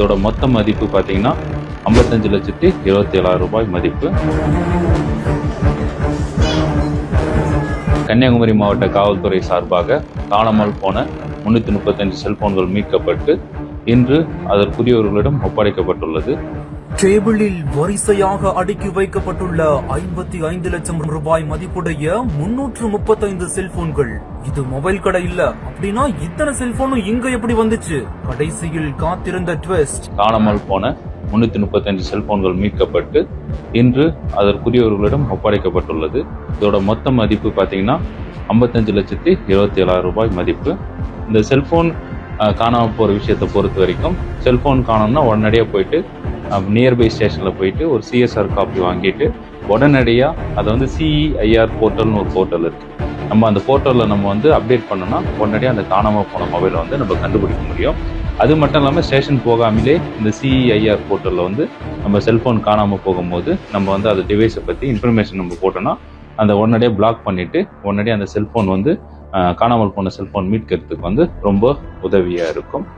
இதோட மொத்த மதிப்பு பார்த்தீங்கன்னா ஐம்பத்தஞ்சு லட்சத்தி இருபத்தி ஏழாயிரம் ரூபாய் மதிப்பு. கன்னியாகுமரி மாவட்ட காவல்துறை சார்பாக காணாமல் போன முன்னூற்றி முப்பத்தஞ்சு செல்போன்கள் மீட்கப்பட்டு இன்று அதற்குரியவர்களிடம் ஒப்படைக்கப்பட்டுள்ளது. டேபிளில் வரிசையாக அடுக்கி வைக்கப்பட்டுள்ள ஐம்பத்தி ஐந்து லட்சம் ரூபாய் மதிப்புடைய முன்னூற்று முப்பத்தைந்து செல்போன்கள். இது மொபைல் கடை இல்ல. அப்படின்னா இத்தனை செல்போனும் இங்க எப்படி வந்துச்சு? கடைசியில் காத்திருந்த ட்விஸ்ட். காணாமல் போன முன்னூத்தி முப்பத்தஞ்சு செல்போன்கள் மீட்கப்பட்டு இன்று அதற்குரியவர்களிடம் ஒப்படைக்கப்பட்டுள்ளது. இதோட மொத்த மதிப்பு பார்த்தீங்கன்னா ஐம்பத்தஞ்சு லட்சத்தி இருபத்தி ஏழாயிரம் ரூபாய் மதிப்பு. இந்த செல்போன் காணாமல் போகிற விஷயத்தை பொறுத்த வரைக்கும் செல்போன் காணோம்னா உடனடியாக போயிட்டு நியர்பை ஸ்டேஷனில் போயிட்டு ஒரு சிஎஸ்ஆர் காப்பி வாங்கிட்டு உடனடியாக அதை வந்து சிஇஐஆர் போர்ட்டல்னு ஒரு போர்ட்டல் இருக்குது நம்ம அந்த போர்ட்டலில் நம்ம வந்து அப்டேட் பண்ணோம்னா உடனடியாக அந்த காணாமல் போன மொபைலை வந்து நம்ம கண்டுபிடிக்க முடியும். அது மட்டும் இல்லாமல் ஸ்டேஷன் போகாமலே இந்த சிஇஐஆர் போர்ட்டலில் வந்து நம்ம செல்ஃபோன் காணாமல் போகும்போது நம்ம வந்து அந்த டிவைஸை பற்றி இன்ஃபர்மேஷன் நம்ம போட்டோம்னா அந்த உடனடியாக பிளாக் பண்ணிவிட்டு உடனடியாக அந்த செல்ஃபோன் வந்து காணாமல் போன செல்ஃபோன் மீட்கிறதுக்கு வந்து ரொம்ப உதவியாக இருக்கும்.